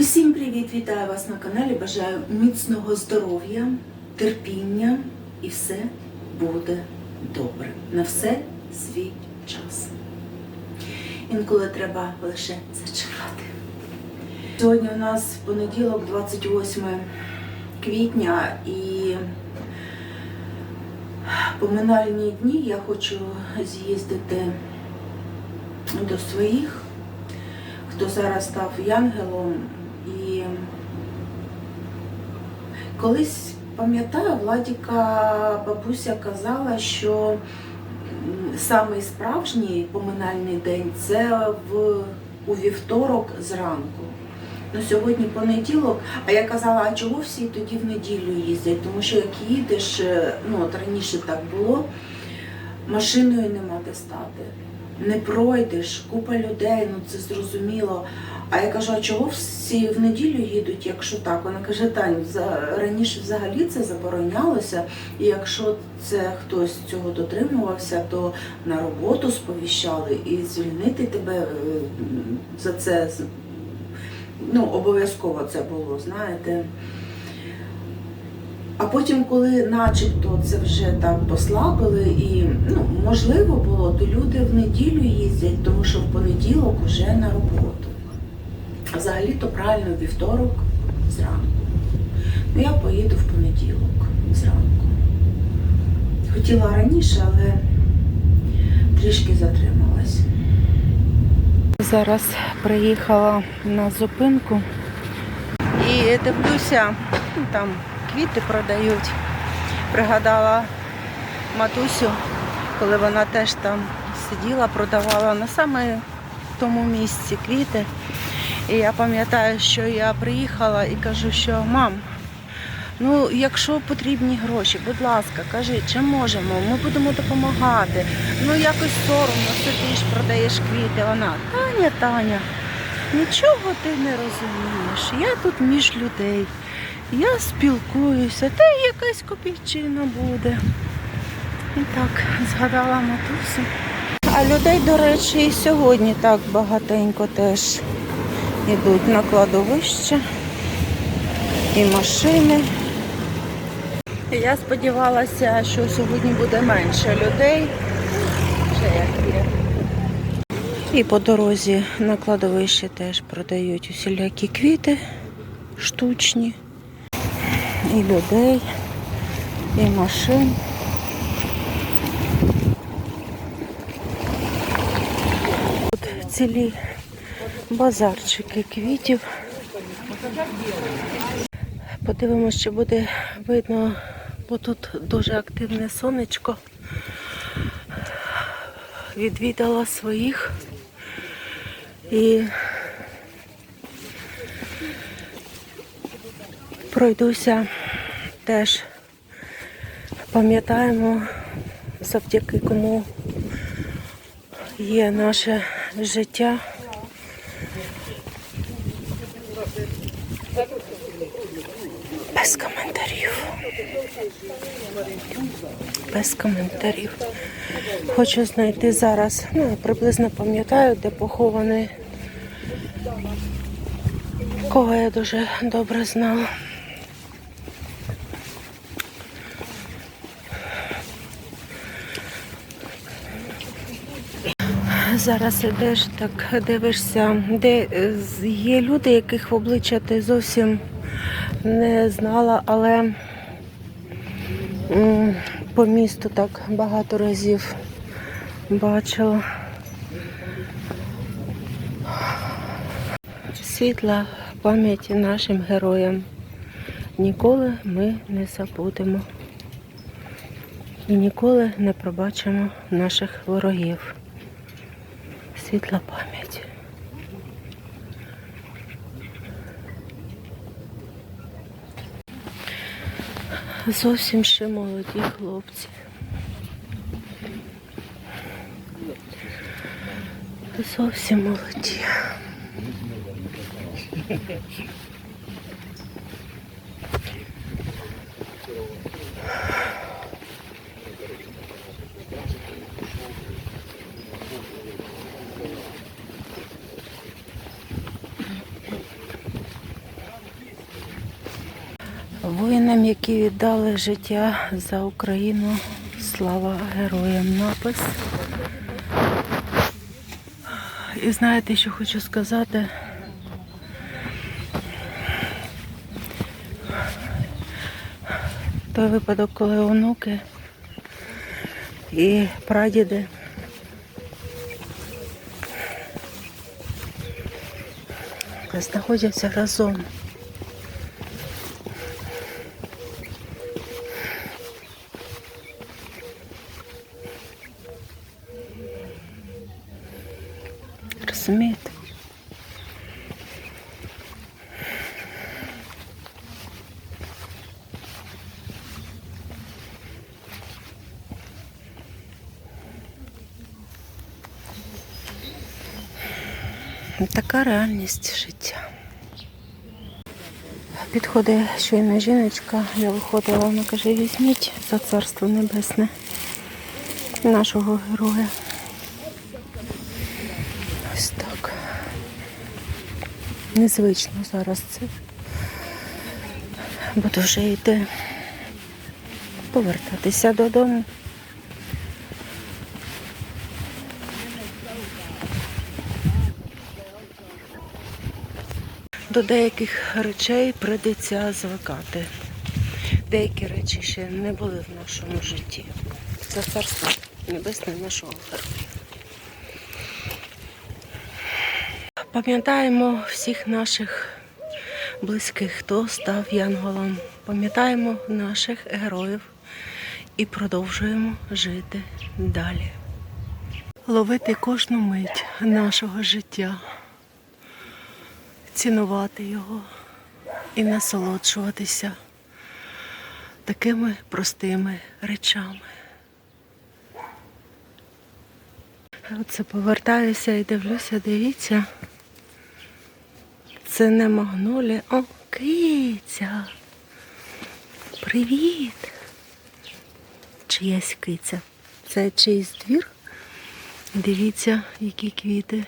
Усім привіт! Вітаю вас на каналі. Бажаю міцного здоров'я, терпіння і все буде добре. На все свій час. Інколи треба лише зачекати. Сьогодні у нас понеділок, 28 квітня, і поминальні дні я хочу з'їздити до своїх хто зараз став янгелом. Колись пам'ятаю, Владіка бабуся казала, що самий справжній поминальний день це в, у вівторок зранку. Ну, сьогодні понеділок, а я казала, а чого всі тоді в неділю їздять? Тому що як їдеш, е, ну от раніше так було, машиною нема де стати не пройдеш, купа людей, ну це зрозуміло. А я кажу, а чого всі в неділю їдуть, якщо так? Вона каже, Тань, раніше взагалі це заборонялося, і якщо це хтось цього дотримувався, то на роботу сповіщали і звільнити тебе е, за це ну, обов'язково це було, знаєте. А потім, коли начебто це вже так послабили, і ну, можливо було, то люди в неділю їздять, тому що в понеділок вже на роботу. Взагалі-то правильно вівторок зранку. Ну, я поїду в понеділок зранку. Хотіла раніше, але трішки затрималась. Зараз приїхала на зупинку і дивлюся, ну, там квіти продають. Пригадала матусю, коли вона теж там сиділа, продавала на саме тому місці квіти. І я пам'ятаю, що я приїхала і кажу, що мам, ну якщо потрібні гроші, будь ласка, кажи, чи можемо, ми будемо допомагати. Ну якось соромно сидиш, продаєш квіти. Вона, Таня, Таня, нічого ти не розумієш. Я тут між людей. Я спілкуюся, та й якась копійчина буде. І так, згадала матусю. А людей, до речі, і сьогодні так багатенько теж йдуть на кладовище і машини. Я сподівалася, що сьогодні буде менше людей. Ще як є. І по дорозі на кладовище теж продають усілякі квіти штучні, і людей, і машин. Тут цілі базарчики квітів. Подивимося, чи буде видно, бо тут дуже активне сонечко. Відвідала своїх і пройдуся теж. Пам'ятаємо, завдяки кому є наше життя. Без коментарів. Без коментарів. Хочу знайти зараз, ну, приблизно пам'ятаю, де похований, кого я дуже добре знала. Зараз ідеш, так дивишся, де е, є люди, яких в обличчя ти зовсім не знала, але по місту так багато разів бачила. Світла пам'яті нашим героям. Ніколи ми не забудемо і ніколи не пробачимо наших ворогів. Світла пам'ять. Зовсім ще молоді хлопці. Зовсім молоді. Воїнам, які віддали життя за Україну, слава героям напис. І знаєте, що хочу сказати? Той випадок, коли онуки і прадіди знаходяться разом. Така реальність життя. Підходить щойно жіночка, я виходила, вона каже, візьміть за царство небесне нашого героя. Ось так. Незвично зараз це. Буду вже йти повертатися додому. До деяких речей прийдеться звикати. Деякі речі ще не були в нашому житті. Це царство небесне нашого героя. Пам'ятаємо всіх наших близьких, хто став янголом. Пам'ятаємо наших героїв і продовжуємо жити далі. Ловити кожну мить нашого життя, цінувати його і насолоджуватися такими простими речами. Оце повертаюся і дивлюся, дивіться. Це не магнолія. О, киця. Привіт. Чиясь киця. Це чийсь двір. Дивіться, які квіти.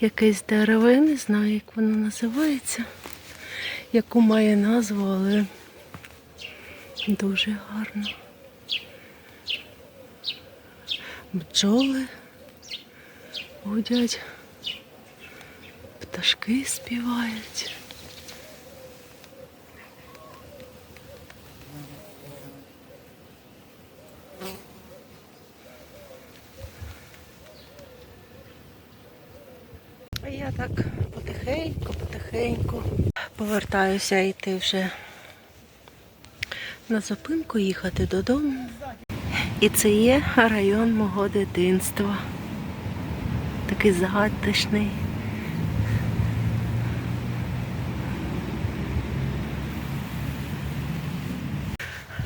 Якесь дерево, я не знаю, як воно називається, яку має назву, але дуже гарно. Бджоли гудять, пташки співають. А я так потихеньку, потихеньку повертаюся йти вже на зупинку, їхати додому. І це є район мого дитинства. Такий загадочний.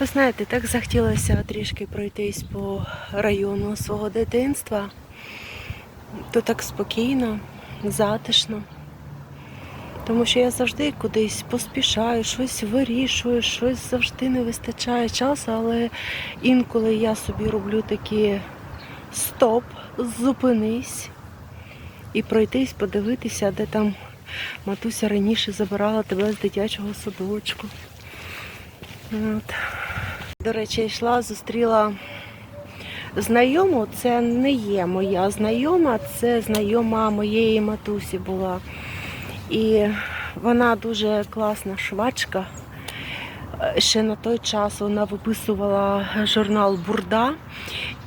Ви знаєте, так захотілося трішки пройтись по району свого дитинства. То так спокійно, затишно. Тому що я завжди кудись поспішаю, щось вирішую, щось завжди не вистачає часу, але інколи я собі роблю такі стоп, зупинись і пройтись, подивитися, де там матуся раніше забирала тебе з дитячого садочку. От. До речі, йшла, зустріла знайому, це не є моя знайома, це знайома моєї матусі була. І вона дуже класна швачка. Е, Ще на той час вона виписувала журнал Бурда.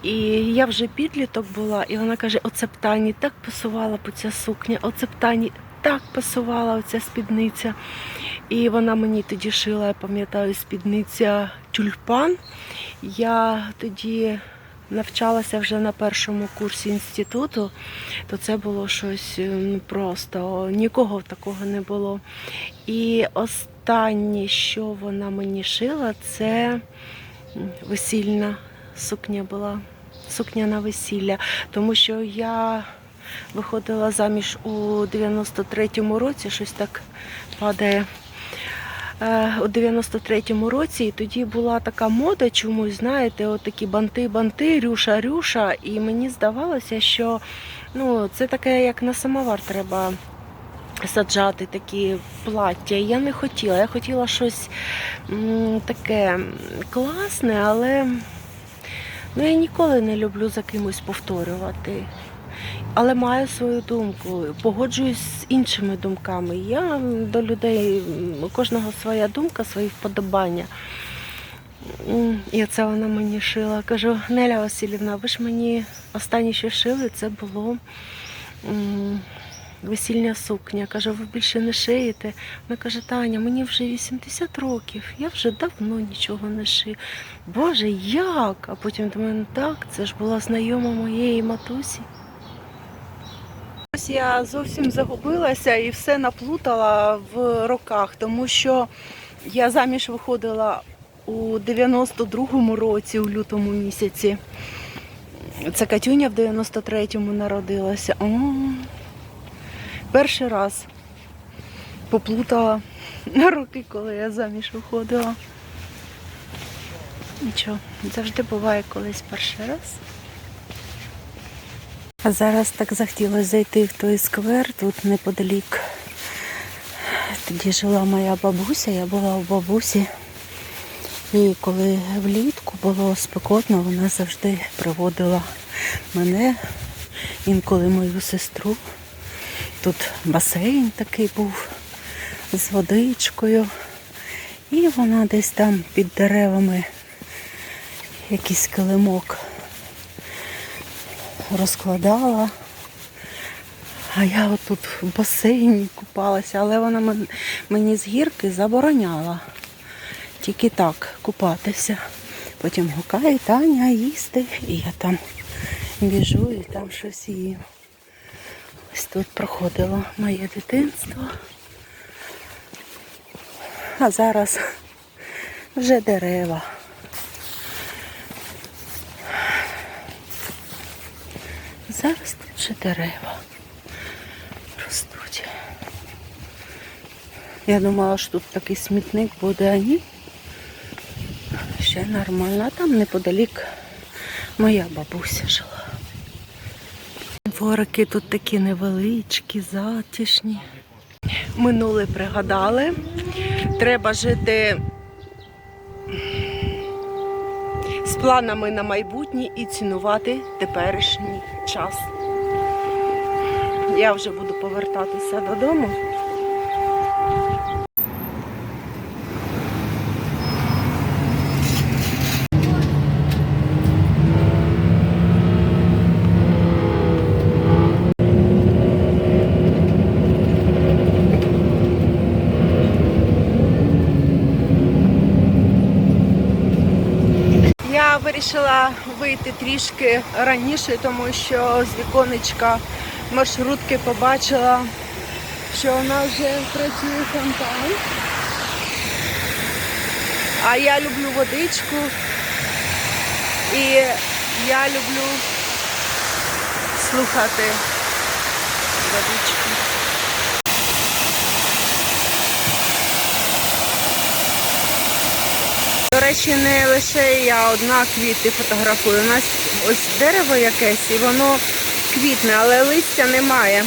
І я вже підліток була, і вона каже: оце б Тані так пасувала по ця сукня, оце б Тані так пасувала оця спідниця. І вона мені тоді шила, я пам'ятаю, спідниця тюльпан. Я тоді навчалася вже на першому курсі інституту, то це було щось е, ну, просто нікого такого не було. І останнє, що вона мені шила, це весільна сукня була. Сукня на весілля, тому що я виходила заміж у 93-му році, щось так падає. Е, У 93-му році, і тоді була така мода чомусь, знаєте, от такі банти-банти, рюша-рюша. І мені здавалося, що ну, це таке, як на самовар треба саджати такі плаття. Я не хотіла. Я хотіла щось таке класне, але ну, я ніколи не люблю за кимось повторювати. Але маю свою думку, погоджуюсь з іншими думками. Я до людей, у кожного своя думка, свої вподобання. І це вона мені шила. Кажу, Неля Васильівна, ви ж мені останнє, що шили, це було весільня сукня. Кажу, ви більше не шиєте. Вона каже, Таня, мені вже 80 років, я вже давно нічого не шию. Боже, як? А потім думаю, ну так, це ж була знайома моєї матусі. Ось я зовсім загубилася і все наплутала в роках, тому що я заміж виходила у 92-му році, у лютому місяці. Це Катюня в 93-му народилася. О, перший раз поплутала на роки, коли я заміж виходила. Нічого, завжди буває колись перший раз. А зараз так захотілося зайти в той сквер, тут неподалік. Тоді жила моя бабуся, я була у бабусі. І коли влітку було спекотно, вона завжди приводила мене, інколи мою сестру. Тут басейн такий був з водичкою. І вона десь там під деревами якийсь килимок розкладала. А я отут в басейні купалася, але вона мені з гірки забороняла тільки так купатися. Потім гукає Таня їсти, і я там біжу і там щось їм. Ось тут проходило моє дитинство. А зараз вже дерева. Зараз тут вже дерева ростуть. Я думала, що тут такий смітник буде, а ні. Ще нормально. А там неподалік моя бабуся жила. Дворики тут такі невеличкі, затишні. Минуле пригадали. Треба жити з планами на майбутнє і цінувати теперішній час. Я вже буду повертатися додому. Я вирішила вийти трішки раніше, тому що з віконечка маршрутки побачила, що нас вже працює фонтан. А я люблю водичку і я люблю слухати водичку. Речі, не лише я одна квіти фотографую. У нас ось дерево якесь і воно квітне, але листя немає.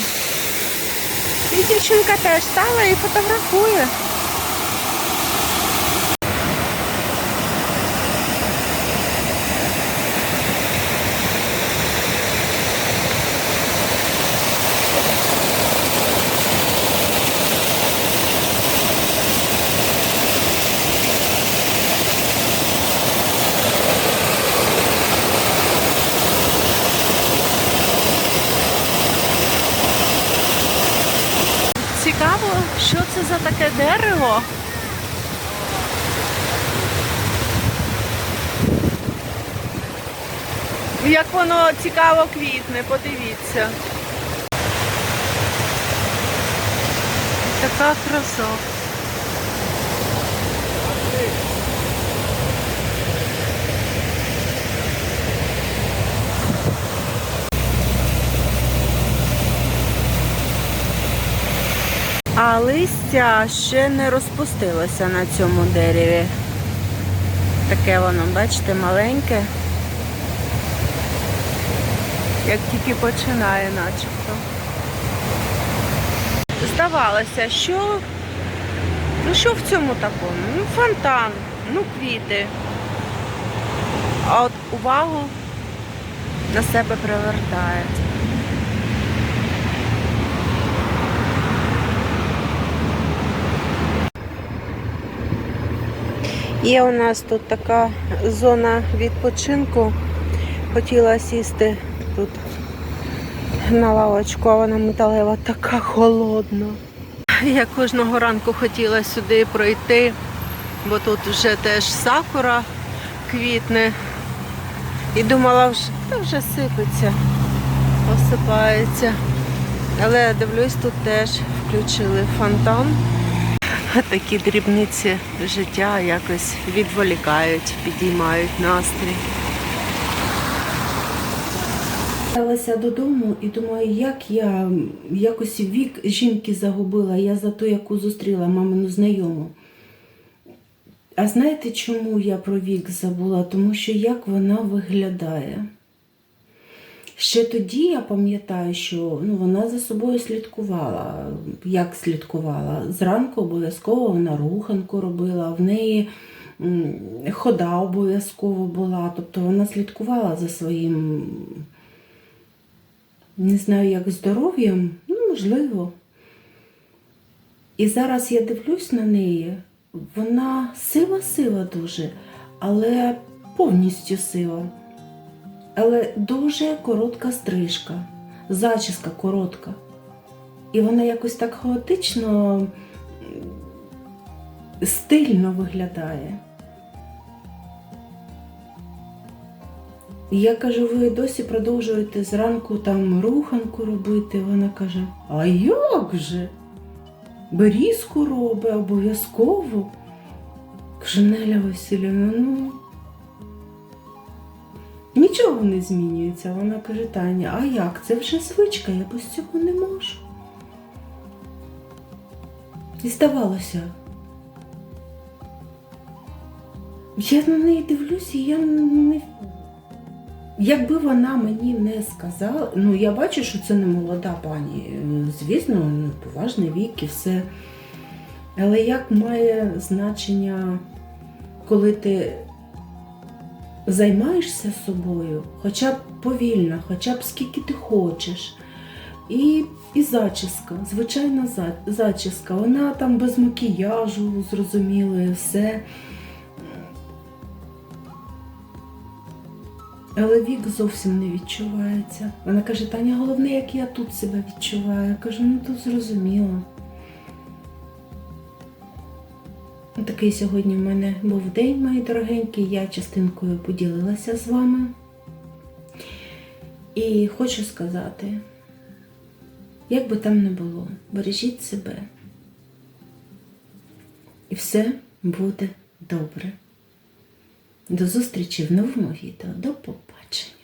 І дівчинка теж стала і фотографує. Цікаво, що це за таке дерево. Як воно цікаво квітне, подивіться. Така краса. А листя ще не розпустилося на цьому дереві. Таке воно, бачите, маленьке. Як тільки починає начебто. здавалося, що ну що в цьому такому? Ну, фонтан, ну квіти. А от увагу на себе привертає. Є у нас тут така зона відпочинку. Хотіла сісти на лавочку, а вона металева така холодна. Я кожного ранку хотіла сюди пройти, бо тут вже теж сакура квітне. І думала, вже, та вже сипеться, осипається. Але дивлюсь, тут теж включили фонтан. Такі дрібниці життя якось відволікають, підіймають настрій. Верталася додому і думаю, як я якось вік жінки загубила, я за ту, яку зустріла мамину знайому. А знаєте, чому я про вік забула? Тому що як вона виглядає. Ще тоді я пам'ятаю, що ну, вона за собою слідкувала. Як слідкувала? Зранку обов'язково вона руханку робила, в неї хода обов'язково була. Тобто вона слідкувала за своїм не знаю, як здоров'ям, ну, можливо. І зараз я дивлюсь на неї, вона сива-сива дуже, але повністю сива. Але дуже коротка стрижка, зачіска коротка. І вона якось так хаотично, стильно виглядає. І я кажу, ви досі продовжуєте зранку там руханку робити. Вона каже: А як же? Берізку робить обов'язково. Кажу, Неля Васильівна, ну нічого не змінюється. Вона каже, Таня, а як? Це вже звичка, я без цього не можу. І здавалося. Я на неї дивлюся, і я не Якби вона мені не сказала, ну я бачу, що це не молода пані. е, Звісно, ну, поважний вік і все. Але як має значення, коли ти займаєшся собою, хоча б повільно, хоча б скільки ти хочеш. І, і зачіска, звичайна зачіска, вона там без макіяжу, зрозуміло, все. Але вік зовсім не відчувається. Вона каже, Таня, головне, як я тут себе відчуваю. Я кажу, ну то зрозуміло. Такий сьогодні в мене був день, мої дорогенькі. Я частинкою поділилася з вами. І хочу сказати, як би там не було, бережіть себе. І все буде добре. До зустрічі в новому відео. До побачення. tarde.